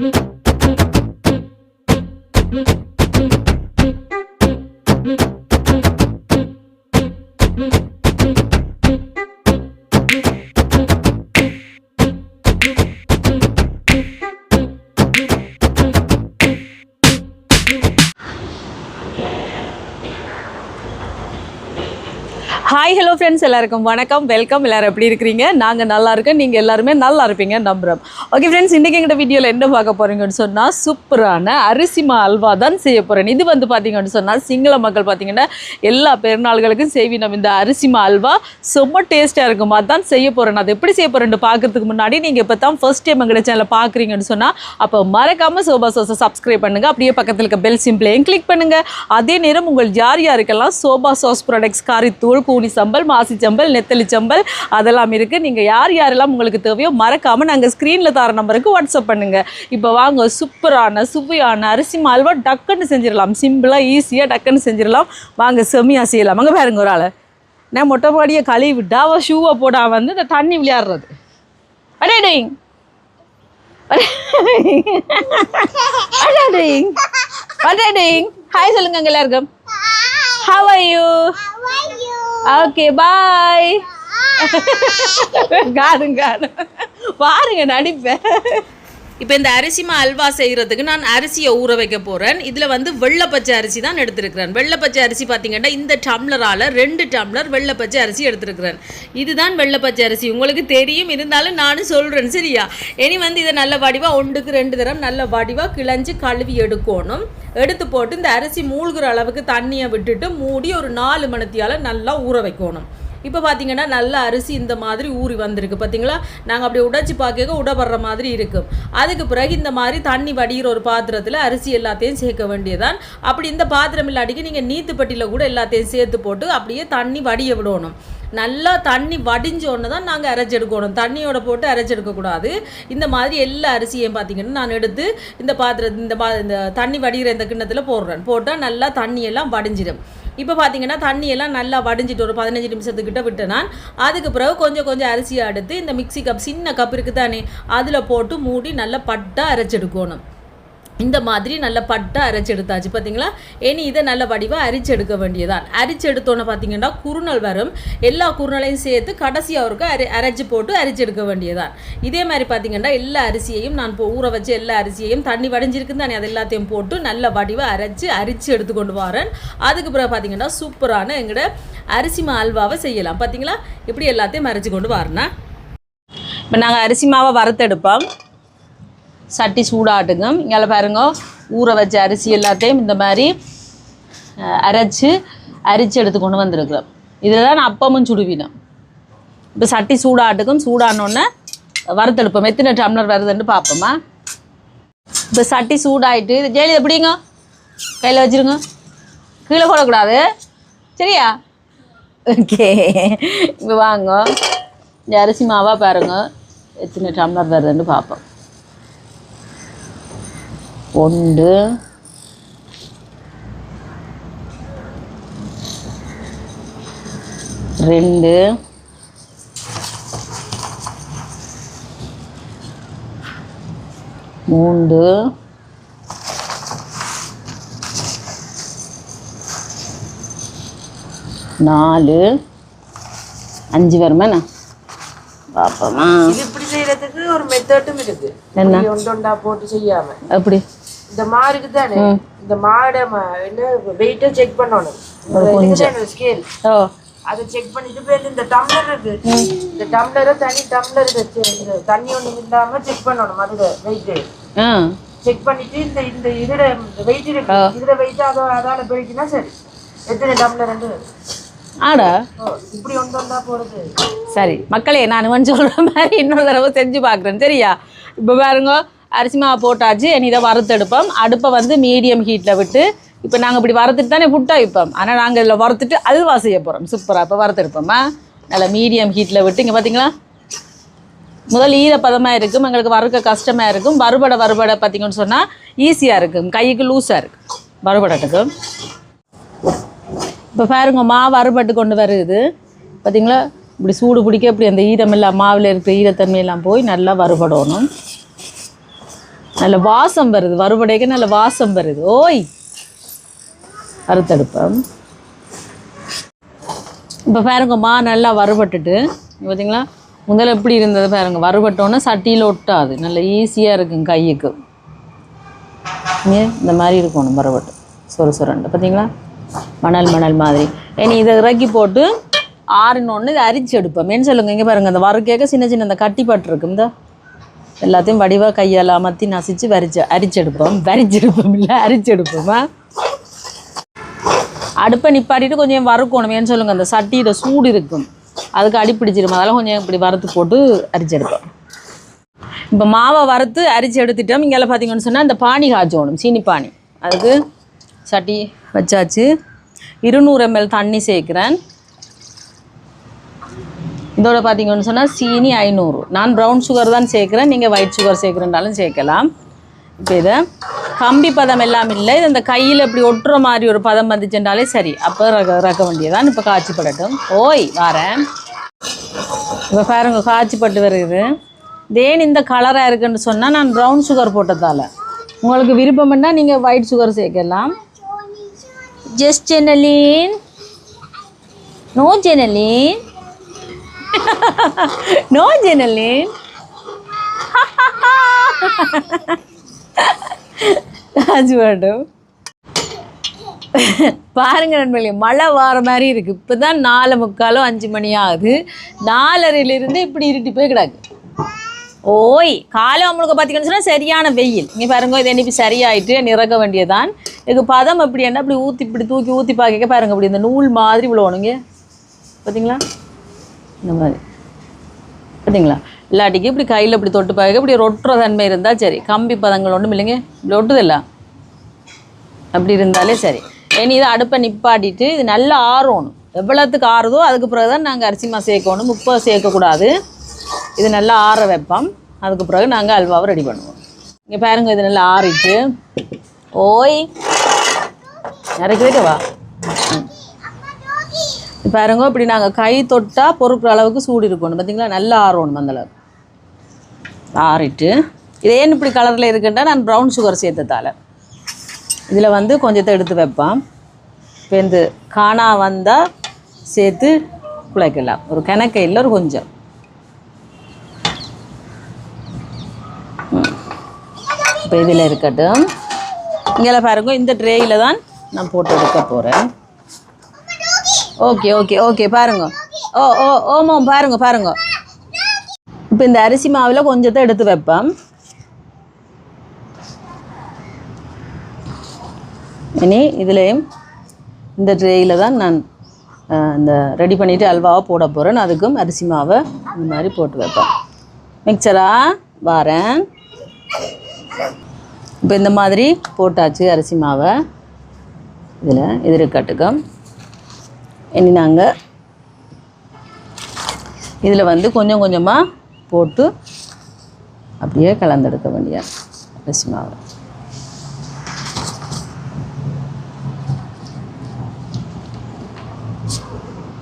Hi hello friends எல்லாருக்கும் வணக்கம். Welcome. எல்லாரும் எப்படி இருக்கிறீங்க? நாங்கள் நல்லா இருக்கோம். நீங்கள் எல்லாருமே நல்லா இருப்பீங்க. நம்புகிறோம் ஓகே ஃப்ரெண்ட்ஸ் இன்றைக்கி எங்கிட்ட வீடியோவில் என்ன பார்க்க போகிறீங்கன்னு சொன்னால் சூப்பரான அரிசிமா அல்வா தான் செய்ய போகிறேன் இது வந்து பார்த்தீங்கன்னு சொன்னால் சிங்கள மக்கள் பார்த்தீங்கன்னா எல்லா பெருநாள்களுக்கும் செய்வி நம்ம இந்த அரிசிமா அல்வா ரொம்ப டேஸ்ட்டாக இருக்கும். அதான் செய்ய போகிறேன் அது எப்படி செய்ய போகிறேன்னு பார்க்கறதுக்கு முன்னாடி நீங்கள் இப்போ தான் ஃபர்ஸ்ட் டைம் எங்கள் சேனலில் பார்க்குறீங்கன்னு சொன்னால் அப்போ மறக்காமல் சோபா சோஸை சப்ஸ்கிரைப் பண்ணுங்கள் அப்படியே பக்கத்தில் இருக்க பெல் சிம்பிளையும் கிளிக் பண்ணுங்கள் அதே நேரம் உங்கள் யார் யாருக்கெல்லாம் சோபா சாஸ் ப்ராடக்ட்ஸ் காரித்தூள் கூனி சம்பல் பாசிச்சம்பல் சம்பல் நெத்தலி சம்பல் அதெல்லாம் இருக்குது நீங்கள் யார் யாரெல்லாம் உங்களுக்கு தேவையோ மறக்காமல் நாங்கள் ஸ்க்ரீனில் தர நம்பருக்கு வாட்ஸ்அப் பண்ணுங்கள் இப்போ வாங்க சூப்பரான சுவையான அரிசி மால்வா டக்குன்னு செஞ்சிடலாம். சிம்பிளாக ஈஸியாக டக்குன்னு செஞ்சிடலாம். வாங்க செம்மியாக செய்யலாம். அங்கே பாருங்க ஒரு ஆளை. நான் மொட்டை மாடியை கழுவி விட்டா அவள் ஷூவை போடா வந்து இந்த தண்ணி விளையாடுறது. அடேடிங் அடேடிங் அடேடிங் ஹாய் சொல்லுங்க அங்கே எல்லாருக்கும். How are you okay bye காணும் காணும் பாருங்க நடிப்பேன். இப்போ இந்த அரிசிமா அல்வா செய்கிறதுக்கு நான் அரிசியை ஊற வைக்க போகிறேன் இதில் வந்து வெள்ளைப்பச்சை அரிசி தான் எடுத்திருக்கிறேன். வெள்ளைப்பச்சை அரிசி பார்த்தீங்கன்னா இந்த டம்ளரால் ரெண்டு டம்ளர் வெள்ளப்பச்சை அரிசி எடுத்திருக்கிறேன். இதுதான் வெள்ளைப்பச்சை அரிசி. உங்களுக்கு தெரியும். இருந்தாலும் நானும் சொல்கிறேன் சரியா? இனி வந்து இதை நல்ல வடிவாக ஒன்றுக்கு ரெண்டு தரம் நல்ல வடிவாக கிளஞ்சி கழுவி எடுக்கணும். எடுத்து போட்டு இந்த அரிசி மூழ்கிற அளவுக்கு தண்ணியை விட்டுட்டு மூடி ஒரு நாலு மணத்தியால் நல்லா ஊற வைக்கணும். இப்போ பார்த்தீங்கன்னா நல்ல அரிசி இந்த மாதிரி ஊறி வந்திருக்கு பார்த்தீங்களா நாங்கள் அப்படி உடைச்சி பார்க்க உடப்படுற மாதிரி இருக்கும் அதுக்கு பிறகு இந்த மாதிரி தண்ணி வடிகிற ஒரு பாத்திரத்தில் அரிசி எல்லாத்தையும் சேர்க்க வேண்டியதான் அப்படி இந்த பாத்திரம் இல்லாட்டிக்கு நீங்கள் நீத்துப்பட்டியில் கூட எல்லாத்தையும் சேர்த்து போட்டு அப்படியே தண்ணி வடிய விடணும். நல்லா தண்ணி வடிஞ்சோன்னு தான் நாங்கள் அரைச்செடுக்கணும் தண்ணியோட போட்டு அரைச்செடுக்கக்கூடாது இந்த மாதிரி எல்லா அரிசியும் பார்த்தீங்கன்னா நான் எடுத்து இந்த பாத்திரத்து இந்த பா இந்த தண்ணி வடிகிற இந்த கிண்ணத்தில் போடுறேன். போட்டால் நல்லா தண்ணியெல்லாம் வடிஞ்சிடும் இப்போ பார்த்தீங்கன்னா தண்ணியெல்லாம் நல்லா வடிஞ்சிட்டு ஒரு பதினஞ்சு நிமிஷத்துக்கிட்ட விட்டு நான். அதுக்கு பிறகு கொஞ்சம் கொஞ்சம் அரிசியை எடுத்து இந்த மிக்ஸி கப் சின்ன கப் இருக்குது தானே அதில் போட்டு மூடி நல்லா பட்டாக அரைச்செடுக்கணும். இந்த மாதிரி நல்ல பட்டை அரைச்சி எடுத்தாச்சு. பார்த்தீங்களா இனி இதை நல்ல வடிவாக அரிச்சு எடுக்க வேண்டியதான் அரிச்சு எடுத்தோன்னு பார்த்தீங்கன்னா குறுநல் வரும். எல்லா குறுநலையும் சேர்த்து கடைசியாக இருக்க அரி அரைச்சி போட்டு அரிச்சு எடுக்க வேண்டியதான் இதே மாதிரி பார்த்தீங்கன்னா எல்லா அரிசியையும் நான் இப்போ ஊற வச்சு எல்லா அரிசியையும் தண்ணி வடிஞ்சிருக்கு தானே அது எல்லாத்தையும் போட்டு நல்ல வடிவாக அரைச்சி அரிச்சு எடுத்து கொண்டு வரேன். அதுக்கு பிறகு பார்த்தீங்கன்னா சூப்பரான எங்களோட அரிசி மா அல்வாவை செய்யலாம். பார்த்தீங்களா இப்படி எல்லாத்தையும் அரைச்சி கொண்டு வரேன்னா இப்போ நாங்கள் அரிசி மாவை வறுத்தெடுப்போம். சட்டி சூடாட்டுங்க இங்கே பாருங்க ஊற வச்ச அரிசி எல்லாத்தையும் இந்த மாதிரி அரைச்சி அரைச்சு அரிச்சு எடுத்து கொண்டு வந்திருக்கிறோம். இதில் தான் நான் அப்பமும் சுடுவினேன் இப்போ சட்டி சூடாட்டுக்கும் சூடானோடனே வறுத்தெடுப்போம். எத்தனை டம்ளர் வருதுன்னு பார்ப்போமா? இப்போ சட்டி சூடாயிட்டு இது ஜெயலலிதா எப்படிங்க? கையில் வச்சிருங்க. கீழே போடக்கூடாது. சரியா? ஓகே. இப்போ வாங்க. இந்த அரிசி மாவா பாருங்க. எத்தனை டம்ளர் வருதுன்னு பார்ப்போம். ஒன்று. ரெண்டு. மூன்று. நாலு. அஞ்சு வருமாண்ணா பார்ப்போமா இது இப்படி செய்யறதுக்கு ஒரு மெத்தட்டும் இருக்கு. என்ன? இப்படி ஒன்று ஒன்றா போட்டு செய்யாம. எப்படி? இந்த மாடுக்கு தானே இந்த மாடை வெயிட்டை செக் பண்ணணும். ஸ்கேல் அதை செக் பண்ணிட்டு போய் இந்த டம்ளர் இருக்கு. இந்த டம்ளரை தனி டம்ளர் இந்த தண்ணி ஒண்ணும் இல்லாம செக் பண்ணணும் அதோட வெயிட் ஆ. செக் பண்ணிட்டு இந்த இந்த இதோட வெயிட் இருக்கு. இதோட வெயிட் அதோ அதால பெருக்கினா சரி. எத்தனை டம்ளர் ஆடா. இப்படி ஒன்று ஒன்றா போறது. சரி மக்களே நான் சொல்கிற மாதிரி இன்னொரு தடவை செஞ்சு பார்க்குறேன். சரியா? இப்போ பாருங்க அரிசி மாவு போட்டாச்சு இனி இதை வறுத்தெடுப்போம். அடுப்பை வந்து மீடியம் ஹீட்டில் விட்டு இப்போ நாங்கள் இப்படி வறுத்துட்டு தானே புட்டா வைப்போம். ஆனால் நாங்கள் இதில் வறுத்துட்டு அல்வா செய்ய போகிறோம் சூப்பராக இப்போ வறுத்தெடுப்போமா நல்லா மீடியம் ஹீட்டில் விட்டு இங்கே பார்த்தீங்களா முதல் ஈரப்பதமாக இருக்கும் எங்களுக்கு வறுக்க கஷ்டமாக இருக்கும். வறுபட வறுபட பார்த்திங்கன்னு சொன்னால் ஈஸியாக இருக்கும். கைக்கு லூஸாக இருக்கும். வறுபடட்டுக்கு இப்போ பாருங்க மாவு வறுபட்டு கொண்டு வருது. பார்த்தீங்களா இப்படி சூடு பிடிக்க இப்படி அந்த ஈரமெல்லாம் மாவில் இருக்கிற ஈரத்தன்மையெல்லாம் போய் நல்லா வறுபடணும். நல்ல வாசம் வருது. வறுபடைக்கு நல்ல வாசம் வருது. ஓய். அறுத்தெடுப்போம். இப்போ பாருங்கம்மா நல்லா வறுபட்டுட்டு. பார்த்தீங்களா முதல்ல எப்படி இருந்தது பாருங்க வறுபட்டோன்னே சட்டியில் ஒட்டாது. நல்ல ஈஸியாக இருக்கும் கையுக்கு இந்த மாதிரி இருக்கணும் வறுபட்டு. சொரு சொரண்டு. பார்த்தீங்களா மணல் மணல் மாதிரி. இனி இதை இறக்கி போட்டு ஆறினோன்னு இதை அரிச்சு எடுப்போம். ஏன்னு சொல்லுங்க இங்கே பாருங்கள் அந்த வறுக்கேக்க சின்ன சின்ன அந்த கட்டிப்பட்டு பட்டிருக்கும் இந்த எல்லாத்தையும் வடிவாக கையால் அமர்த்தி நசிச்சு வரிச்சு அரிச்செடுப்போம். வரிச்செடுப்போம் இல்லை அரிச்செடுப்போமா? அடுப்பை நிப்பாட்டிட்டு கொஞ்சம் வறுக்கணும் ஏன்னு சொல்லுங்கள் அந்த சட்டியோட சூடு இருக்கும். அதுக்கு அடி அதெல்லாம் கொஞ்சம் இப்படி வறுத்து போட்டு அரிச்செடுப்போம். இப்போ மாவை வறுத்து அரிச்சு எடுத்துட்டோம். இங்கே பார்த்தீங்கன்னு சொன்னால் இந்த பானி காய்ச்சணும். சீனி பானி. அதுக்கு சட்டி வச்சாச்சு. இருநூறு எம்எல் தண்ணி சேர்க்குறேன். இதோட பார்த்தீங்கன்னு சொன்னால் சீனி ஐநூறு. நான் ப்ரௌன் சுகர் தான் சேர்க்குறேன். நீங்கள் ஒயிட் சுகர் சேர்க்குறேன்றாலும் சேர்க்கலாம். இப்போ இதை கம்பி பதம் எல்லாம் இல்லை. இது இந்த கையில் இப்படி ஒட்டுற மாதிரி ஒரு பதம் வந்துச்சுன்றாலே சரி. அப்போ ரக ரக்க வேண்டியதான் இப்போ காய்ச்சி படட்டும் ஓய் வரேன். இப்போ பாருங்க காய்ச்சி பட்டு வருது. தேன் இந்த கலராக இருக்குன்னு சொன்னால் நான் ப்ரௌன் சுகர் போட்டதால். உங்களுக்கு விருப்பம்னா நீங்கள் ஒயிட் சுகர் சேர்க்கலாம். ஜஸ்ட் ஜெனலின் நோ ஜெனலின் no, ஜெனலின் காய்ச்சி படட்டும் பாருங்க நண்பர்களே மழை வார மாதிரி இருக்கு. இப்பதான் நாலு முக்காலும் அஞ்சு மணி ஆகுது. நாலரையிலிருந்து இப்படி இருட்டி போய் கிடக்கு. ஓய் காலை அவங்களுக்கு பார்த்தீங்கன்னு சொன்னா சரியான வெயில். இங்கே பாருங்க இது என்ன சரியாயிட்டு நிறக்க வேண்டியதான் இதுக்கு பதம் அப்படி என்ன? இப்படி ஊற்றி இப்படி தூக்கி ஊற்றி பார்க்க பாருங்க இப்படி இந்த நூல் மாதிரி விழுவணுங்க பார்த்தீங்களா இந்த மாதிரி. பார்த்தீங்களா இல்லாட்டிக்கு இப்படி கையில் இப்படி தொட்டு பார்க்க இப்படி ரொட்டுற தன்மை இருந்தால் சரி. கம்பி பதங்கள் ஒன்றும் இல்லைங்க. இப்படி ஒட்டுதில்ல. அப்படி இருந்தாலே சரி. இனி இதை அடுப்பை நிப்பாட்டிட்டு இது நல்லா ஆறணும். எவ்வளோத்துக்கு ஆறுதோ அதுக்கு பிறகு தான் நாங்கள் அரிசிமா சேர்க்கணும். முப்பது சேர்க்கக்கூடாது. இது நல்லா ஆற வைப்போம். அதுக்கு பிறகு நாங்கள் அல்வாவை ரெடி பண்ணுவோம். இங்கே பாருங்க இது நல்லா ஆறிட்டு. ஓய். நிறைய கேட்கவா பாருங்க இப்படி நாங்கள் கை தொட்டால் பொறுக்கிற அளவுக்கு சூடு இருக்கணும். பார்த்தீங்களா நல்லா ஆறணும் அந்த அளவுக்கு ஆறிட்டு இது ஏன் இப்படி கலரில் இருக்குன்னா நான் ப்ரௌன் சுகர் சேர்த்ததால். இதில் வந்து கொஞ்சத்தை எடுத்து வைப்பேன் இப்போ இந்த காணா வந்தால் சேர்த்து குழைக்கலாம். ஒரு கிணக்கையில் ஒரு கொஞ்சம். இப்போ இதில் இருக்கட்டும். இங்கே பாருங்க இந்த ட்ரேயில் தான் நான் போட்டு எடுக்க போகிறேன் ஓகே ஓகே ஓகே பாருங்க. ஓ ஓ ஓமாம் பாருங்க பாருங்க. இப்போ இந்த அரிசி மாவில் கொஞ்சத்தை எடுத்து வைப்பேன் இனி இதுலேயும் இந்த ட்ரேயில் தான் நான் இந்த ரெடி பண்ணிவிட்டு அல்வாவை போட போகிறேன் அதுக்கும் அரிசி மாவை இந்த மாதிரி போட்டு வைப்பேன் மிக்சரா வாரேன். இப்போ இந்த மாதிரி போட்டாச்சு அரிசி மாவை. இதில் இது இருக்கட்டுக்கும் எண்ணினாங்க. நாங்கள் இதில் வந்து கொஞ்சம் கொஞ்சமாக போட்டு அப்படியே கலந்தெடுக்க வேண்டிய அரிசி மாவு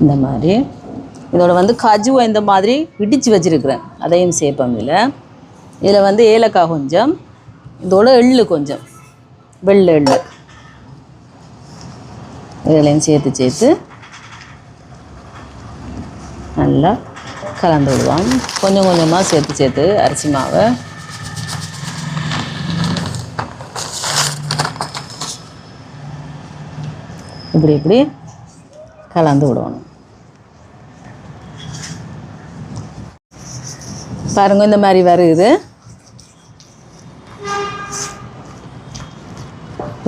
இந்த மாதிரி. இதோட வந்து கஜுவை இந்த மாதிரி இடித்து வச்சுருக்கிறேன். அதையும் சேர்ப்போம் இதில். இதில் வந்து ஏலக்காய் கொஞ்சம் இதோட எள்ளு கொஞ்சம் வெள்ளை எள்ளு. இதெல்லாம் சேர்த்து சேர்த்து நல்லா கலந்து விடுவோம். கொஞ்சம் கொஞ்சமாக சேர்த்து சேர்த்து அரிசி மாவை. இப்படி இப்படி கலந்து விடணும் பாருங்க இந்த மாதிரி வருது.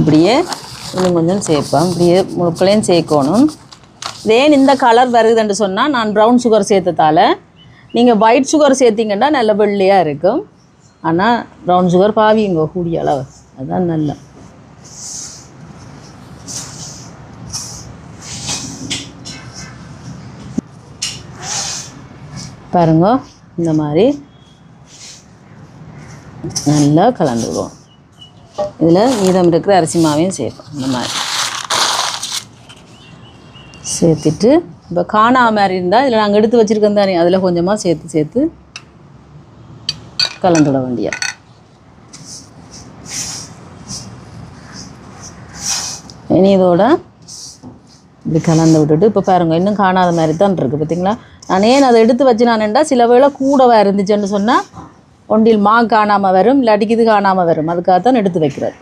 இப்படியே இன்னும் கொஞ்சம் சேர்ப்போம். இப்படியே முழுக்களையும் சேர்க்கணும். ஏன் இந்த கலர் வருதுன்னு சொன்னால் நான் ப்ரௌன் சுகர் சேர்த்ததால் நீங்கள் ஒயிட் சுகர் சேர்த்திங்கன்னா நல்ல வெள்ளையாக இருக்கும். ஆனால் ப்ரௌன் சுகர் பாவிங்க கூடிய அளவு. அதுதான் நல்ல. பாருங்க இந்த மாதிரி நல்லா கலந்துடுவோம் இதில் மீதம் இருக்கிற அரிசி மாவையும் சேர்ப்போம். இந்த மாதிரி. சேர்த்துட்டு இப்போ காணா மாதிரி இருந்தால் இதில் நாங்கள் எடுத்து வச்சுருக்கோம் தானே அதில் கொஞ்சமாக சேர்த்து சேர்த்து கலந்துட வேண்டியா இனி இதோட இப்படி கலந்து விட்டுட்டு இப்போ பாருங்கள் இன்னும் காணாத மாதிரி தான் இருக்குது பார்த்தீங்களா நான் ஏன் அதை எடுத்து வச்சுனானேன்டா சில வேளை கூடவாக இருந்துச்சுன்னு சொன்னால் ஒண்டியில் மா காணாமல் வரும் இல்லை இது காணாமல் வரும் அதுக்காக தான் எடுத்து வைக்கிறார்.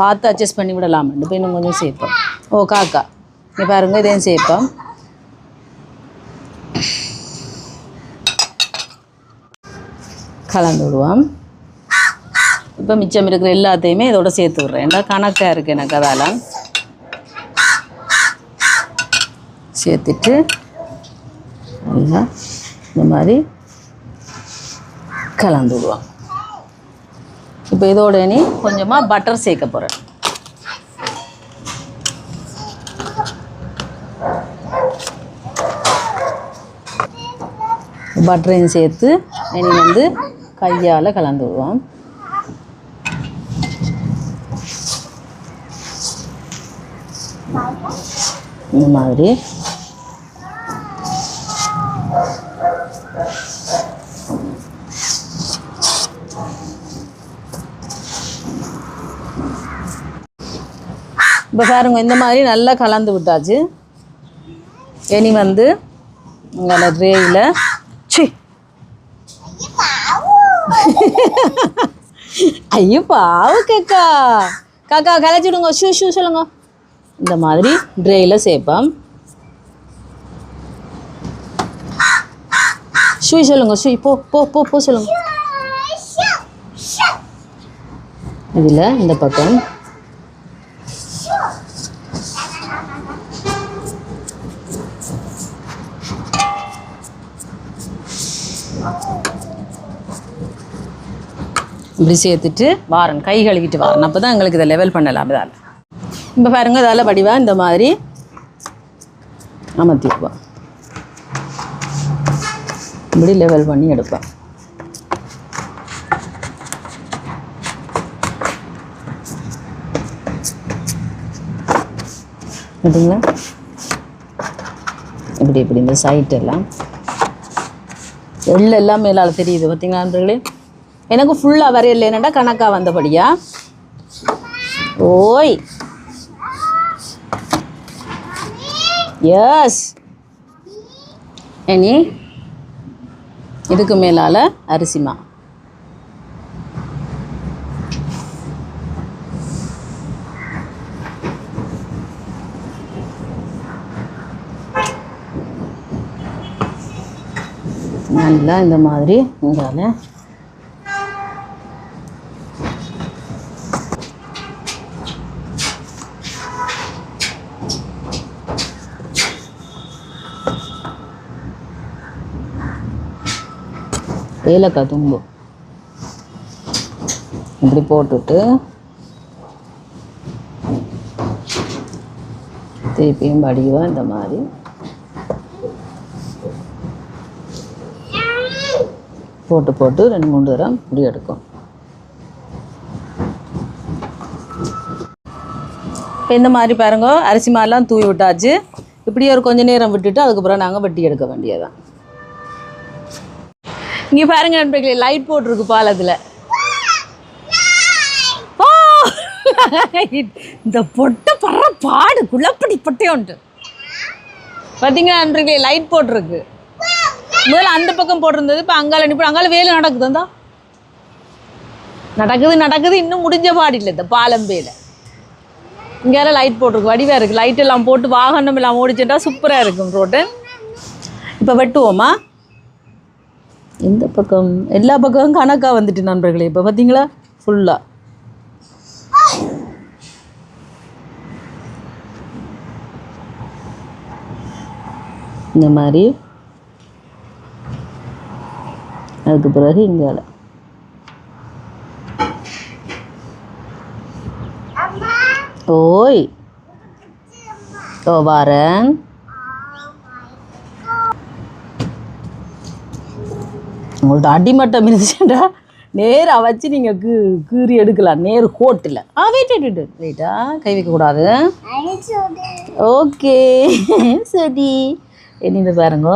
பார்த்து அட்ஜஸ்ட் பண்ணி விடலாமெண்டு இப்போ இன்னும் கொஞ்சம் சேர்ப்போம். ஓ காக்கா. நீ பாருங்கள் இதையும் சேர்ப்போம். கலந்து விடுவோம். இப்போ மிச்சம் இருக்கிற எல்லாத்தையுமே இதோட சேர்த்து விட்றேன். ஏன்னா கணக்காக இருக்குது எனக்கு அதெல்லாம் சேர்த்துட்டு நல்லா இந்த மாதிரி கலந்து விடுவோம். இப்போ இதோட இனி கொஞ்சமாக பட்டர் சேர்க்க போகிறேன் பட்டரையும் சேர்த்து இனி வந்து கையால் கலந்து விடுவோம். இந்த மாதிரி. இப்போ பாருங்க இந்த மாதிரி நல்லா கலந்து விட்டாச்சு. இனி வந்து உங்களோட ட்ரேயில் ஐயோ பாவு கேக்கா காக்கா கலைச்சிடுங்க ஷூ ஷூ சொல்லுங்க இந்த மாதிரி ட்ரேயில் சேர்ப்போம் ஷூ சொல்லுங்க ஷூ போ போ போ போ சொல்லுங்க இதில் இந்த பக்கம் இப்படி சேர்த்துட்டு வாரன் கை கழுவிட்டு வாரன் அப்போ தான் எங்களுக்கு இதை லெவல் பண்ணலாம். இதால். இப்போ பாருங்க இதால் வடிவா இந்த மாதிரி அமர்த்திக்குவோம் இப்படி லெவல் பண்ணி எடுப்பேன் பார்த்தீங்களா இப்படி இப்படி இந்த சைட் எல்லாம். எள்ளு எல்லாம் மேலால் தெரியுது பார்த்தீங்களா நண்பர்களே? எனக்கு ஃபுல்லாக வரையில என்னடா கணக்காக வந்தபடியா? ஓய். எஸ் இனி இதுக்கு மேலால் அரிசிமா? நல்லா இந்த மாதிரி உங்களால் ஏலக்காய் தும்பு. இப்படி போட்டுட்டு திருப்பியும் வடிவா இந்த மாதிரி. போட்டு போட்டு ரெண்டு மூணு தரம் முடி எடுக்கும். இப்போ இந்த மாதிரி பாருங்க அரிசி மாதிரிலாம் தூவி விட்டாச்சு. இப்படியே ஒரு கொஞ்ச நேரம் விட்டுட்டு அதுக்கப்புறம் நாங்கள் வெட்டி எடுக்க வேண்டியதான் இங்கே பாருங்க நண்பர்களே லைட் போட்டிருக்கு பாலத்தில் ஓ! இந்த பொட்டை படுற பாடு குழப்படி பொட்டையோன்ட்டு உண்டு பார்த்தீங்கன்னா நண்பர்களே லைட் போட்டிருக்கு. முதல்ல அந்த பக்கம் போட்டிருந்தது இப்போ அங்கால அனுப்பி அங்கால வேலை நடக்குதுந்தா நடக்குது நடக்குது இன்னும் முடிஞ்ச பாடு இல்லை இந்த பாலம்பேல. இங்கே லைட் போட்டிருக்கு வடிவாக இருக்குது லைட் எல்லாம் போட்டு வாகனம் எல்லாம் ஓடிச்சுட்டா சூப்பராக இருக்கும் ரோட்டு. இப்போ வெட்டுவோமா? எந்த பக்கம் எல்லா பக்கமும் கணக்காக வந்துட்டு நண்பர்களே இப்போ பார்த்தீங்களா ஃபுல்லாக இந்த மாதிரி. அதுக்கு பிறகு இங்கே ஓய். ஓ வாரன். உங்கள்ட்ட அடிமட்டம் இருந்துச்சுண்டா நேராக வச்சு நீங்கள் கீ கீறி எடுக்கலாம். நேர் கோட்டில் ஆ வெயிட் வெயிட் வெயிட் வெயிட்டா கை வைக்கக்கூடாது ஓகே. சரி. என்ன பாருங்க.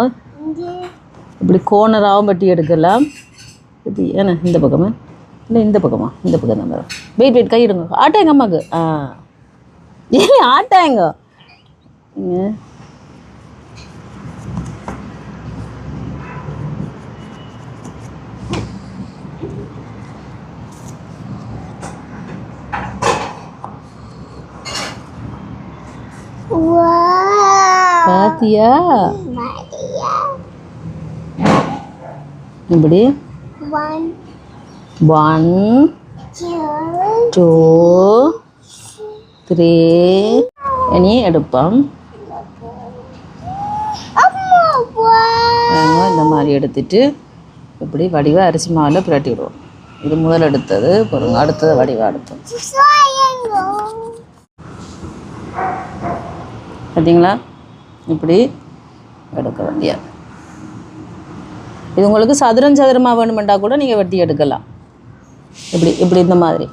இப்படி கோனராகவும் பட்டி எடுக்கலாம். இப்படி ஏன்னா இந்த பக்கமா? இல்லை இந்த பக்கமா? இந்த பக்கம் தான் வரும். வெயிட் வெயிட் கை எடுங்க. ஆட்டாங்க எங்கள் அம்மாவுக்கு ஆ. ஏன் ஆட்டாங்க பாத்தியா? இப்படி. ஒன் டூ த்ரீ இனி எடுப்போம் இந்த மாதிரி எடுத்துட்டு இப்படி வடிவ அரிசி மாவில் புரட்டி விடுவோம். இது முதல் எடுத்தது. பொருங்க அடுத்தது வடிவா எடுப்போம் பார்த்தீங்களா இப்படி எடுக்க வேண்டியது. இது உங்களுக்கு சதுரம் சதுரமாக வேணுமெண்டா கூட நீங்கள் வெட்டி எடுக்கலாம். இப்படி இப்படி இந்த மாதிரி.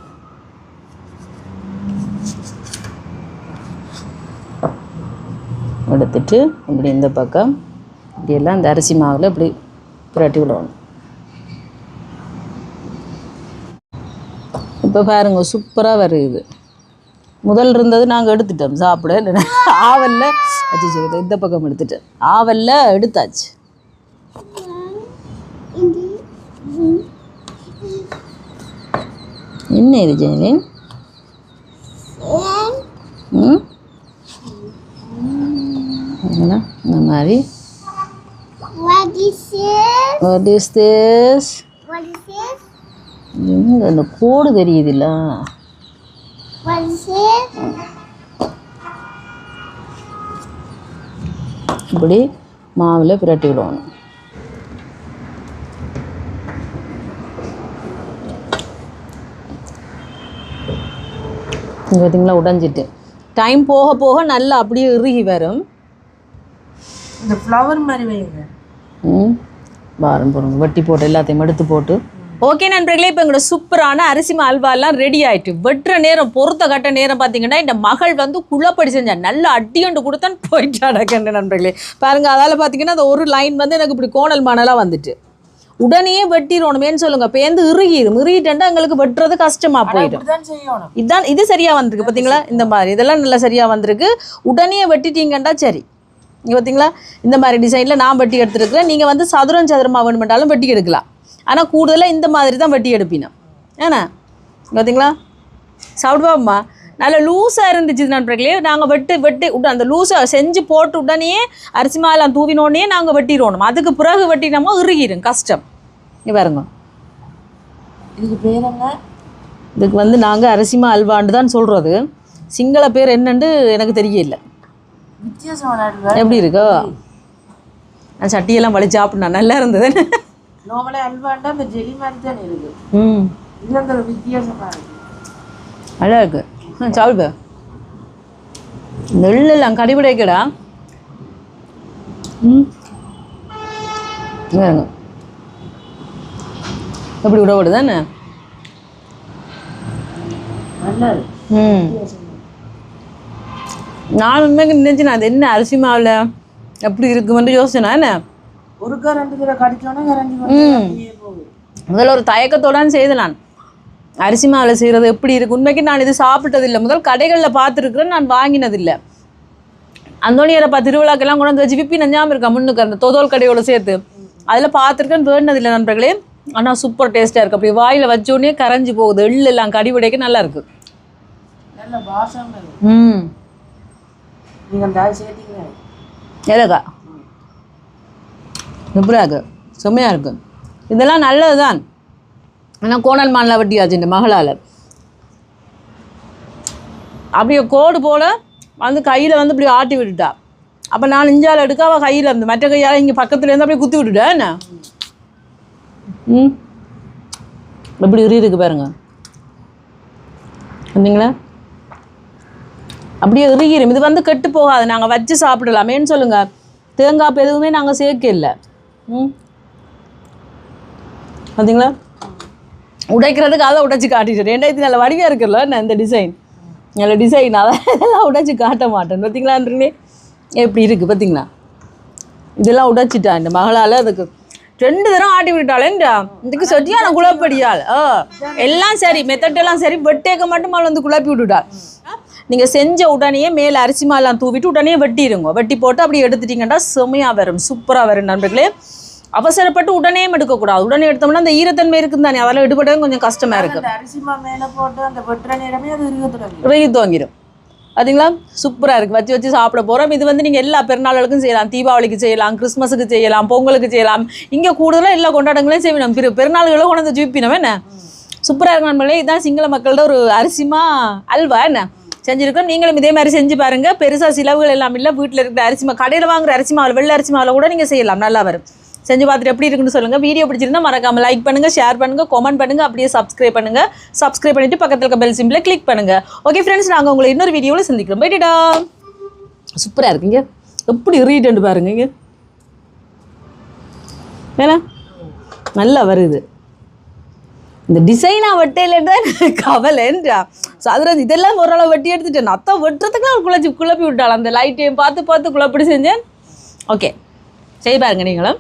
எடுத்துட்டு இப்படி இந்த பக்கம் இப்படி எல்லாம் இந்த அரிசி மாவில் இப்படி புரட்டி விடணும். இப்போ பாருங்க சூப்பராக வருது முதல் இருந்தது நாங்கள் எடுத்துட்டோம். சாப்பிட ஆவலில் அச்சோ இந்த பக்கம் எடுத்துட்டேன் ஆவலில் எடுத்தாச்சு. என்ன இது ஜெயலின்? இந்த மாதிரி? What is this? What is this? எங்க அந்த கோடு தெரியுதுல்ல? What is this? இப்படி மாவில் புரட்டி விடணும். இங்க பார்த்தீங்களா உடைஞ்சிட்டு. டைம் போக போக நல்லா அப்படியே இறுகி வரும். இந்த ஃப்ளவர் மாதிரி வைங்க. ம் பாரம் போடுங்க வெட்டி போட்டு எல்லாத்தையும் எடுத்து போட்டு ஓகே நண்பர்களே இப்போ எங்களோட சூப்பரான அரிசி அல்வாலாம் ரெடி ஆயிட்டு வெட்டுற நேரம் பொறுத்த கட்ட நேரம் பார்த்தீங்கன்னா இந்த மகள் வந்து குள்ளப்படி செஞ்சா நல்ல அடியண்டு கொடுத்தான் போயிட்டு அடக்கண்டு நண்பர்களே. பாருங்க அதால் பார்த்தீங்கன்னா அந்த ஒரு லைன் வந்து எனக்கு இப்படி கோணல் மணலாக வந்துட்டு. உடனே வெட்டிடணுமேன்னு சொல்லுங்க பேந்து இறுகிடும் இறுகிட்டா எங்களுக்கு வெட்டுறது கஷ்டமா போயிடும். இதான் இது சரியா வந்திருக்கு பார்த்தீங்களா இந்த மாதிரி இதெல்லாம் நல்லா சரியா வந்திருக்கு. உடனே வெட்டிட்டீங்கன்னா சரி. இங்க பார்த்தீங்களா இந்த மாதிரி டிசைனில் நான் வெட்டி எடுத்துருக்கிறேன். நீங்கள் வந்து சதுரம் சதுரமாக வேணுமென்றாலும் வெட்டி எடுக்கலாம். ஆனால் கூடுதலாக இந்த மாதிரி தான் வெட்டி எடுப்பினோம். ஏன்னா பார்த்தீங்களா சாப்பிடுவாம்மா நல்ல லூஸாக இருந்துச்சு நண்பர்களே. நாங்கள் வெட்டு வெட்டி விட்டு அந்த லூஸாக செஞ்சு போட்டு உடனே அரிசி மாலாம் தூவினோடனே நாங்கள் வெட்டிடணும் அதுக்கு பிறகு வெட்டினோமோ இறுகிடும் கஷ்டம். இங்கே பாருங்க. இதுக்கு பேர் என்ன? இதுக்கு வந்து நாங்கள் அரிசிமா அல்வான்னு தான் சொல்கிறது சிங்கள பேர் என்னன்னு எனக்கு தெரியல. எப்படி இருக்கோ? நான் சட்டியெல்லாம் வலிச்சு சாப்பிட்னா நல்லா இருந்தது நார்மலே அல்வாண்டா அந்த ஜெலி மாதிரி தானே இருக்கு. ம். இது அந்த ஒரு வித்தியாசமா இருக்கு. நல்லா இருக்கு சாப்பிடு. நெல்லெல்லாம் கடிபிடைக்கடா ம். எப்படி விட விடுதானே நல்லா இருக்கு. ம். நான் உண்மைக்கு நினைச்சேன் அது என்ன அரிசி மாவில்? எப்படி இருக்குமென்று யோசனை என்ன? தடவை கடிச்சோன்னா முதல்ல ஒரு தயக்கத்தோடான்னு செய்து நான் அரிசி மாவில் செய்கிறது எப்படி இருக்கு? உண்மைக்கு நான் இது சாப்பிட்டதில்லை. முதல் கடைகளில் பார்த்துருக்குறேன் நான் வாங்கினதில்லை. அந்தோனியரப்பா திருவிழாக்கெல்லாம் கொண்டு வந்து வச்சு விப்பி நஞ்சாமல் இருக்கா முன்னுக்கு அந்த தொதோல் கடையோட சேர்த்து? அதில் பார்த்துருக்கேன் வேண்டதில்லை நண்பர்களே. ஆனால் சூப்பர் டேஸ்ட்டாக இருக்குது அப்படி வாயில் வச்சோடனே கரைஞ்சி போகுது. எள்ளு எல்லாம் கடி உடைக்க நல்லா இருக்கு. நல்ல வாசம் இருக்கு ம். நீங்க அந்த ஆள் சேர்த்தீங்க ஏலக்கா சூப்பராக இருக்கு செம்மையாக இருக்கு இதெல்லாம் நல்லது தான் ஆனால் கோணல் மாநில வட்டியாச்சு இந்த மகளால். அப்படியே கோடு போல் வந்து கையில் வந்து இப்படி ஆட்டி விட்டுட்டா. அப்போ நான் இஞ்சால் எடுக்க அவள் கையில் இருந்து மற்ற கையால் இங்கே பக்கத்துலேருந்து அப்படியே குத்தி விட்டுட்டேன் என்ன? ம்? எப்படி இரு இருக்கு பாருங்க. வந்தீங்களா? அப்படியே இறுகிரும் இது வந்து கெட்டு போகாது. நாங்கள் வச்சு சாப்பிடலாமேன்னு சொல்லுங்கள் தேங்காய் எதுவுமே நாங்கள் சேர்க்க இல்லை ம். பார்த்தீங்களா உடைக்கிறதுக்கு அதை உடைச்சி காட்டிட்டு ரெண்டாயிரத்தி நல்ல வடிவாக இருக்குல்ல நான் இந்த டிசைன் நல்ல டிசைன் அதை இதெல்லாம் உடைச்சி காட்ட மாட்டேன். பார்த்தீங்களான்றீங்களே எப்படி இருக்குது பார்த்தீங்களா இதெல்லாம் உடைச்சிட்டா இந்த மகளால் அதுக்கு ரெண்டு தரம் ஆட்டி விட்டாளேன்றா இதுக்கு சரியான குழப்படியாள். ஆ. எல்லாம் சரி மெத்தட் எல்லாம் சரி. வெட்டேக்க மட்டும் அவள் வந்து குழப்பி விட்டுட்டாள் நீங்கள் செஞ்ச உடனே மேலே அரிசி மாலாம் தூவிட்டு உடனே வெட்டிடுங்க வெட்டி போட்டு அப்படி எடுத்துட்டீங்கன்னா செமையாக வரும். சூப்பராக வரும் நண்பர்களே. அவசரப்பட்டு உடனே எடுக்கக்கூடாது. உடனே எடுத்தோம்னா அந்த ஈரத்தன்மை இருக்குது தானே. அதெல்லாம் எடுபடவும் கொஞ்சம் கஷ்டமாக இருக்குது அந்த அரிசி மா மேல போட்டு அந்த வெட்டுற நேரமே அது இருக்க தொடங்கி வெகி துவங்கிடும் அதுங்களா சூப்பராக இருக்குது வச்சு வச்சு சாப்பிட போகிறோம் இது வந்து நீங்கள் எல்லா பெருநாளுக்கும் செய்யலாம். தீபாவளிக்கு செய்யலாம். கிறிஸ்மஸுக்கு செய்யலாம். பொங்கலுக்கு செய்யலாம். இங்கே கூடுதலாக எல்லா கொண்டாட்டங்களையும் செய்யணும். பெரு பெருநாள்களும் கொண்டு வந்து ஜூப்பினோம் என்ன? சூப்பராக இருக்கும் நம்மளே இதுதான் சிங்கள மக்களோட ஒரு அரிசிமா அல்வா. என்ன? செஞ்சுருக்கோம். நீங்களும் இதே மாதிரி செஞ்சு பாருங்கள் பெருசாக செலவுகள் எல்லாம் இல்லை. வீட்டில் இருக்கிற அரிசிமா கடையில் வாங்குற அரிசி மாவில் வெள்ளை அரிசி மாவில் கூட நீங்கள் செய்யலாம். நல்லா வரும். செஞ்சு பார்த்துட்டு எப்படி இருக்குன்னு சொல்லுங்கள் வீடியோ பிடிச்சிருந்தா மறக்காம லைக் பண்ணுங்கள் ஷேர் பண்ணுங்கள் கமெண்ட் பண்ணுங்கள் அப்படியே சப்ஸ்கிரைப் பண்ணுங்கள் சப்ஸ்கிரைப் பண்ணிட்டு பக்கத்தில் இருக்க பெல் சிம்பிளை கிளிக் பண்ணுங்கள் ஓகே ஃப்ரெண்ட்ஸ் நாங்கள் உங்களை இன்னொரு வீடியோவில் சந்திக்கிறோம். போயிட்டுடா சூப்பராக இருக்குங்க. எப்படி ரீட் பாருங்க இங்கே. வேணா? நல்லா வருது. இந்த டிசைனாக வெட்டையில் தான் கவலைன்றா ஸோ அதில் இதெல்லாம் ஓரளவு வெட்டி எடுத்துட்டேன். அத்தான் வெட்டுறதுக்குலாம் குழச்சி குழப்பி விட்டாள்? அந்த லைட்டையும் பார்த்து பார்த்து குழப்படி செஞ்சேன். ஓகே செய்ய பாருங்க நீங்களும்.